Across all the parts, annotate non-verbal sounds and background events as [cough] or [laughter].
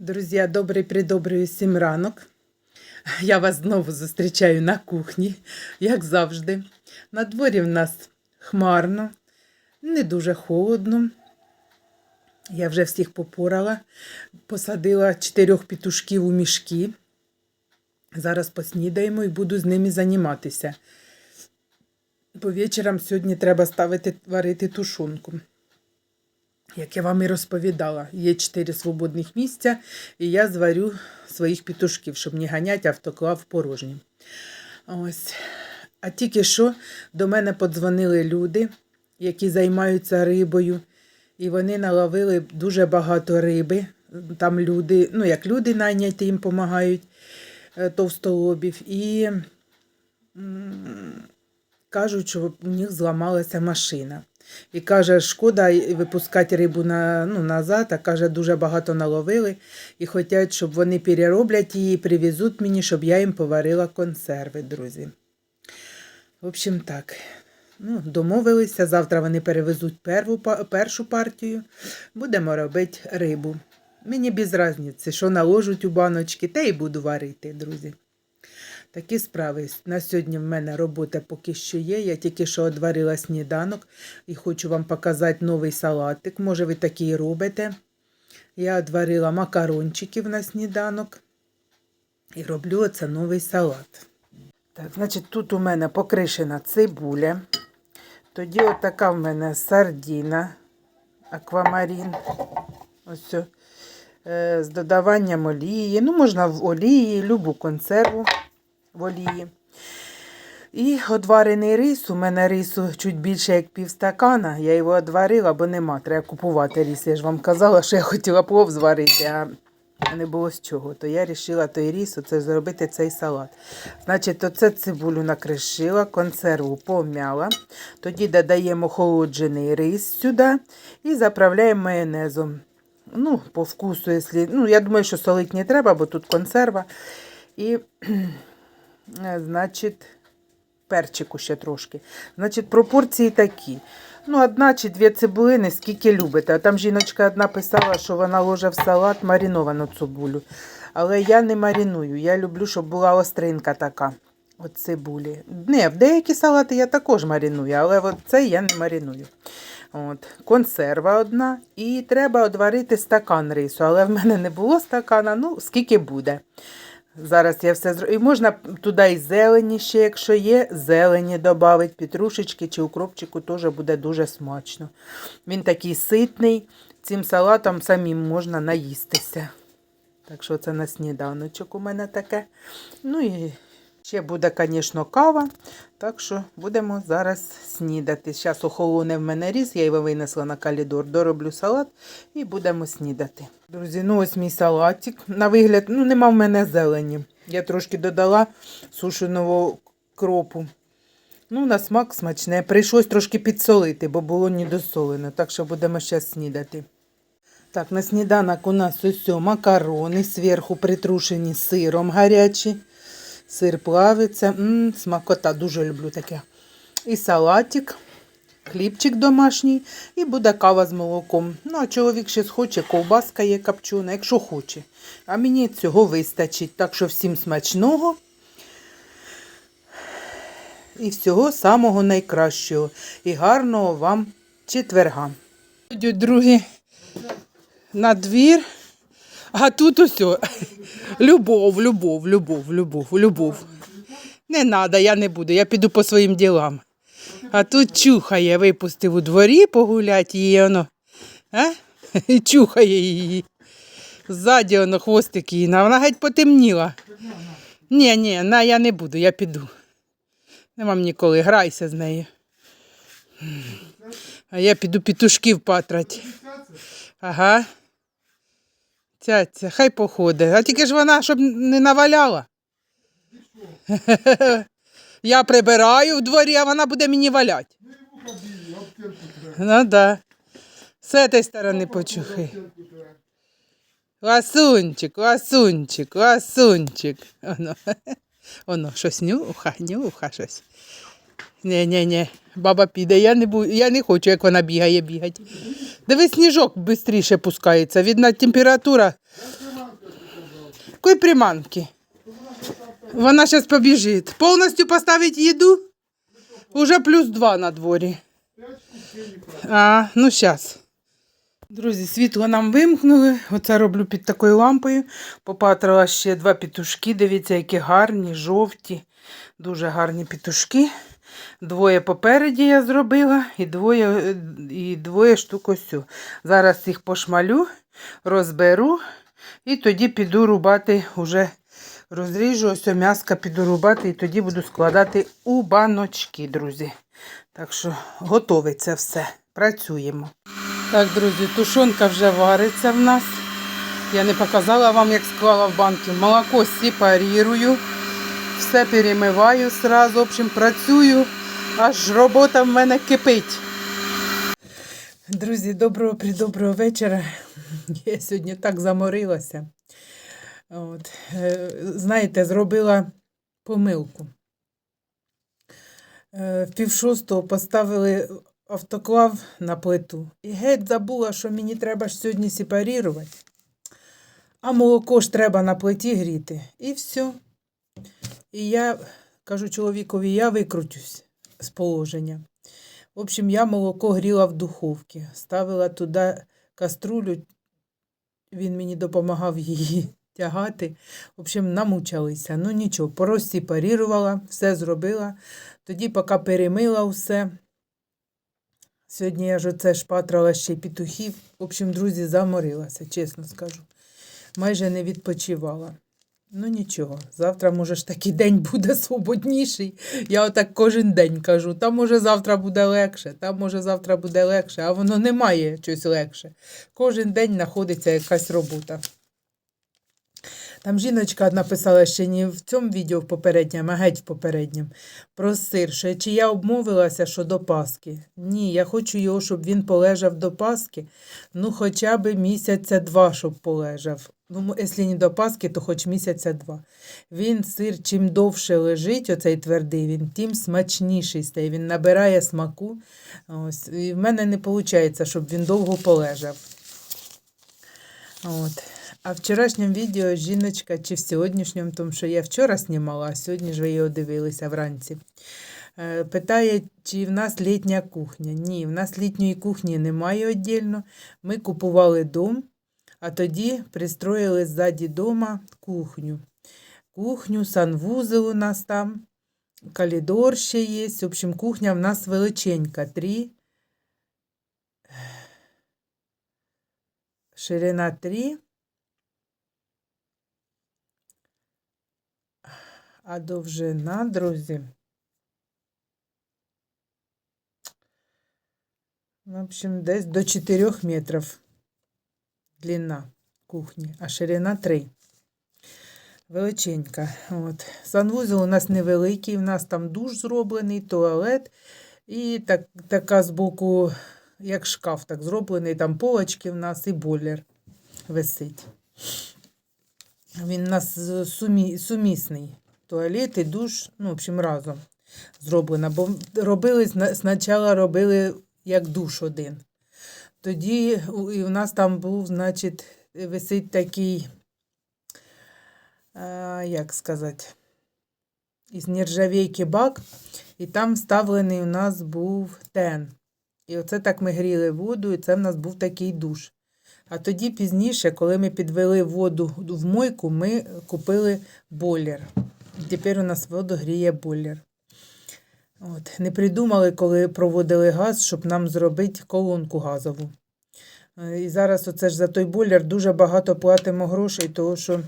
Друзі, добрий придобрий всім ранок. Я вас знову зустрічаю на кухні, як завжди. На дворі в нас хмарно, не дуже холодно. Я вже всіх попорала, посадила чотирьох петушків у мішки. Зараз поснідаємо і буду з ними займатися. По вечорам сьогодні треба ставити варити тушонку. Як я вам і розповідала, є чотири свободних місця, і я зварю своїх петушків, щоб не ганяти автоклав порожній. Ось. А тільки що до мене подзвонили люди, які займаються рибою, і вони наловили дуже багато риби. Там люди, ну як люди найняті їм допомагають, товстолобів. І кажуть, що у них зламалася машина. І каже, шкода випускати рибу на, ну, назад, а каже, дуже багато наловили. І хочуть, щоб вони перероблять її, привезуть мені, щоб я їм поварила консерви, друзі. В общем, так. Ну, домовилися. Завтра вони перевезуть перву, першу партію. Будемо робити рибу. Мені без різниці, що наложуть у баночки, те й буду варити, друзі. Такі справи. На сьогодні в мене робота поки що є. Я тільки що одварила сніданок і хочу вам показати новий салатик. Може, ви такий робите. Я одварила макарончиків на сніданок і роблю оце новий салат. Так, значить, тут у мене покришена цибуля. Тоді отака в мене сардіна, аквамарін. Ось. е, З додаванням олії. Ну, можна в олії, любу консерву в. І одварений рис. У мене рису чуть більше як півстакана. Я його одварила, бо нема. Треба купувати рис. Я ж вам казала, що я хотіла плов зварити, а не було з чого. То я вирішила той рис, оце зробити цей салат. Значить, оце цибулю накришила, консерву пом'яла. Тоді додаємо охолоджений рис сюди і заправляємо майонезом. Ну, по вкусу, якщо. Ну, я думаю, що солить не треба, бо тут консерва. І Значить, перчику ще трошки. Значить, пропорції такі. Ну, одна чи дві цибулини, скільки любите. А там жіночка одна писала, що вона ложе в салат мариновану цибулю. Але я не мариную. Я люблю, щоб була остринка така. От цибулі. Не, деякі салати я також мариную, але от цей я не мариную. От, консерва одна. І треба одварити стакан рису. Але в мене не було стакана, ну, скільки буде. Зараз я все зроблю. І можна туди і зелені ще, якщо є, зелені додати, петрушечки чи укропчику теж буде дуже смачно. Він такий ситний, цим салатом самим можна наїстися. Так що це на сніданочок у мене таке. Ну і ще буде, звісно, кава. Так що будемо зараз снідати. Зараз охолоне в мене різ, я його винесла на калідор, дороблю салат і будемо снідати. Друзі, ну ось мій салатик. На вигляд, ну нема в мене зелені. Я трошки додала сушеного кропу. Ну, на смак смачне. Прийшлось трошки підсолити, бо було недосолено. Так що будемо зараз снідати. Так, на сніданок у нас ось макарони зверху притрушені сиром гарячі. Сир плавиться. М, смакота, дуже люблю таке. І салатик, хлібчик домашній, і буде кава з молоком. Ну, а чоловік ще схоче, ковбаска є копчена, якщо хоче. А мені цього вистачить. Так що всім смачного. І всього самого найкращого. І гарного вам четверга. Другі на двір. А тут усе. [laughs] Любов, любов, любов, любов, любов. Не треба, я не буду, я піду по своїм ділам. А тут чухає, випустив у дворі погуляти її воно. А? [laughs] Чухає її. Ззаді воно хвостик її, вона геть потемніла. Ні, ні, на я не буду, я піду. Нема ніколи, грайся з нею. А я піду петушків патрать. Ага. Цяця, хай походить. А тільки ж вона, щоб не наваляла. [laughs] Я прибираю в дворі, а вона буде мені валяти. Ну да. З цієї сторони почухай. Ласунчик, ласунчик, ласунчик. Оно, [laughs] Оно щось нюха, нюха щось. Ні, ні, ні, баба піде, я не буду, я не хочу, як вона бігає, бігати. Диви, сніжок швидше пускається. Видно, температура Якої приманки? Вона зараз побіжить. Повністю поставить їду? Уже плюс два на дворі. А, ну зараз. Друзі, світло нам вимкнули. Оце роблю під такою лампою. Попатрила ще два петушки. Дивіться, які гарні, жовті, дуже гарні петушки. Двоє попереді я зробила і двоє, і двоє штук ось. цю. Зараз їх пошмалю, розберу і тоді піду рубати уже. Розріжу ось м'яска, піду рубати і тоді буду складати у баночки, друзі. Так що готове це все. Працюємо. Так, друзі, тушонка вже вариться в нас. Я не показала вам, як склала в банки. Молоко сепарірую, все перемиваю сразу. В общем, працюю, аж робота в мене кипить. Друзі, доброго придоброго вечора. Я сьогодні так заморилася. От, е, знаєте, зробила помилку. Е, В пів шостого поставили автоклав на плиту. І геть забула, що мені треба ж сьогодні сепарірувати. А молоко ж треба на плиті гріти. І все. І я кажу чоловікові, я викрутюсь з положення. В общем, я молоко гріла в духовці, ставила туди каструлю, він мені допомагав її [laughs] тягати. В общем, намучалися. Ну нічого, порозсепарірувала, все зробила. Тоді, поки перемила все. Сьогодні я ж оце шпатрала ще й петухів. В общем, друзі, заморилася, чесно скажу. Майже не відпочивала. Ну нічого, завтра, може ж такий день буде свободніший. Я отак кожен день кажу. Там може завтра буде легше, там може завтра буде легше, а воно немає щось легше. Кожен день знаходиться якась робота. Там жіночка написала ще не в цьому відео в попередньому, а геть в попередньому, про сир, що чи я обмовилася, що до Паски. Ні, я хочу його, щоб він полежав до Паски, ну хоча б місяця два, щоб полежав. Ну, якщо не до Паски, то хоч місяця два. Він сир, чим довше лежить, оцей твердий, він тим смачніший стає, він набирає смаку. Ось. І в мене не виходить, щоб він довго полежав. От. А в вчорашньому відео жіночка, чи в сьогоднішньому, тому що я вчора знімала, а сьогодні ж ви його дивилися вранці. е, Питає, чи в нас літня кухня. Ні, в нас літньої кухні немає віддільно. Ми купували дом, а тоді пристроїли ззаді дома кухню. Кухню, санвузел у нас там, коридор ще є. В общем, кухня в нас величенька. Три. Ширина 3. А довжина, друзі. В общем, десь до 4 метрів Длина кухні, а ширина 3. Величенька. От. Санвузол у нас невеликий, у нас там душ зроблений, туалет і так, така збоку, як шкаф, так зроблений, там полочки в нас і бойлер висить. Він у нас сумі, сумісний. Туалет і душ, ну, в общем, разом зроблено. Бо робили, спочатку робили як душ один. Тоді у- і в нас там був, значить, висить такий, а, як сказати, із нержавійки бак, і там вставлений у нас був тен. І оце так ми гріли воду, і це в нас був такий душ. А тоді пізніше, коли ми підвели воду в мойку, ми купили бойлер. І тепер у нас воду гріє бойлер. От. Не придумали, коли проводили газ, щоб нам зробити колонку газову. Е, І зараз оце ж за той бойлер дуже багато платимо грошей, тому що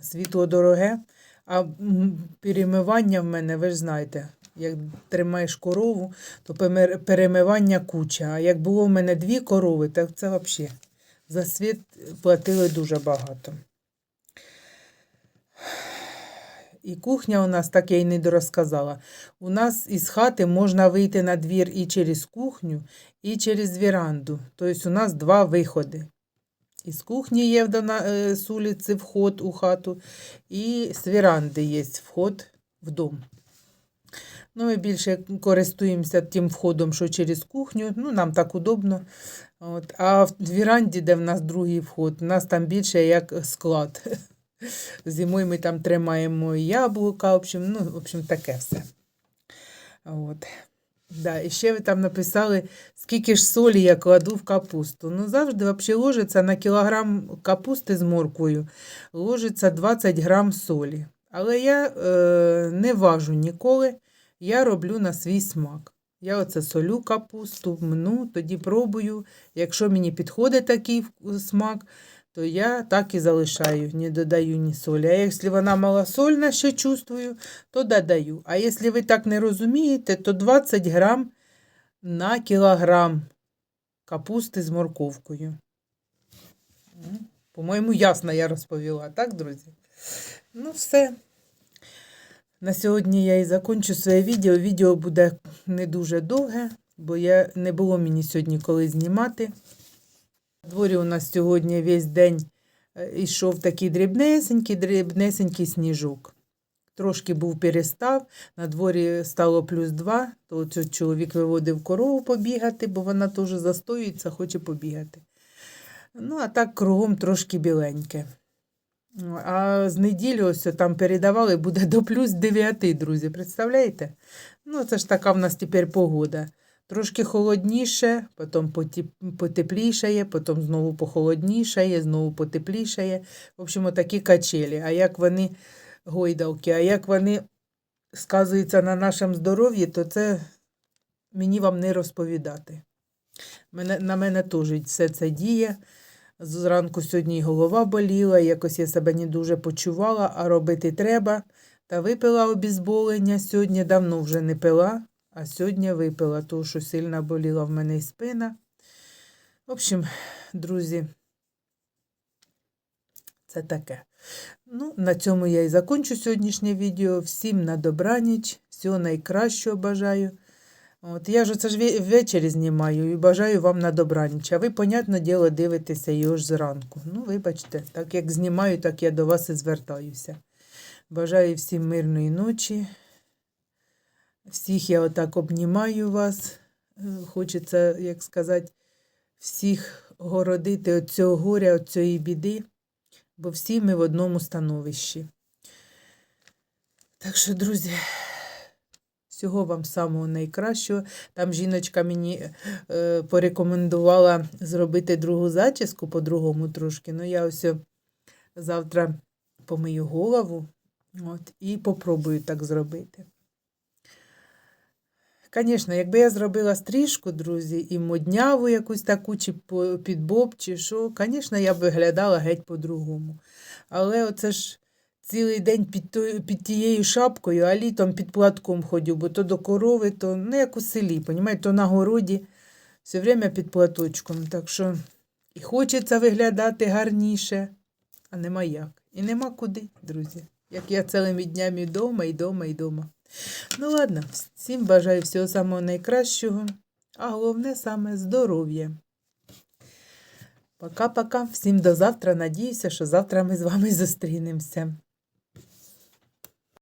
світло дороге, а перемивання в мене, ви ж знаєте, як тримаєш корову, то перемивання куча. А як було в мене дві корови, так це взагалі. За світ платили дуже багато. І кухня у нас, так я й не дорозказала. У нас із хати можна вийти на двір і через кухню, і через віранду. Тобто у нас два виходи. Із кухні є е, з вулиці вход у хату, і з віранди є вход в дом. Ну, ми більше користуємося тим входом, що через кухню. Ну, нам так удобно. От. А в віранді, де в нас другий вход, у нас там більше як склад. [laughs] Зимою ми там тримаємо яблука, в общем, ну, в общем, таке все. От. Да, і ще ви там написали, скільки ж солі я кладу в капусту. Ну, завжди взагалі ложиться на кілограм капусти з морквою, ложиться 20 грам солі. Але я е, не важу ніколи, я роблю на свій смак. Я оце солю капусту, мну, тоді пробую. Якщо мені підходить такий смак, то я так і залишаю, не додаю ні солі. А якщо вона малосольна, ще чувствую, то додаю. А якщо ви так не розумієте, то 20 грам на кілограм капусти з морковкою. По-моєму, ясно я розповіла, так, друзі? Ну, все. На сьогодні я і закончу своє відео. Відео буде не дуже довге, бо я, не було мені сьогодні коли знімати. На дворі у нас сьогодні весь день е, йшов такий дрібнесенький, дрібнесенький сніжок. Трошки був перестав, на дворі стало плюс два, то чоловік виводив корову побігати, бо вона теж застоюється, хоче побігати. Ну, а так кругом трошки біленьке. А з неділі ось там передавали, буде до плюс 9, друзі. Представляєте? Ну, це ж така в нас тепер погода. Трошки холодніше, потім потеплішає, потім знову похолоднішає, знову потеплішає. В общем, такі качелі. А як вони гойдалки, а як вони сказуються на нашому здоров'ї, то це мені вам не розповідати. Мене, на мене теж все це діє. Зранку сьогодні і голова боліла, якось я себе не дуже почувала, а робити треба. Та випила обізболення сьогодні, давно вже не пила, а сьогодні випила, тому що сильно боліла в мене і спина. В общем, друзі, це таке. Ну, на цьому я і закончу сьогоднішнє відео. Всім на добраніч, всього найкращого бажаю. От, я ж це ж ввечері знімаю і бажаю вам на добраніч. А ви, понятне діло, дивитеся його ж зранку. Ну, вибачте, так як знімаю, так я до вас і звертаюся. Бажаю всім мирної ночі. Всіх я отак обнімаю вас. Е, Хочеться, як сказати, всіх городити від цього горя, від цієї біди, бо всі ми в одному становищі. Так що, друзі, всього вам самого найкращого. Там жіночка мені е, порекомендувала зробити другу зачіску по-другому трошки. Ну, я ось завтра помию голову от, і попробую так зробити. Звісно, якби я зробила стрижку, друзі, і модняву якусь таку, чи по- під боб, чи що, звісно, я б виглядала геть по-другому. Але оце ж цілий день під, тою- під тією шапкою, а літом під платком ходю, бо то до корови, то ну, як у селі, понімаєте, то на городі все время під платочком. Так що і хочеться виглядати гарніше, а нема як. І нема куди, друзі. Як я цілими днями вдома, і вдома, і вдома. Ну ладно, всім бажаю всього самого найкращого, а головне саме здоров'я. Пока-пока. Всім до завтра. Надіюся, що завтра ми з вами [laughs] зустрінемося.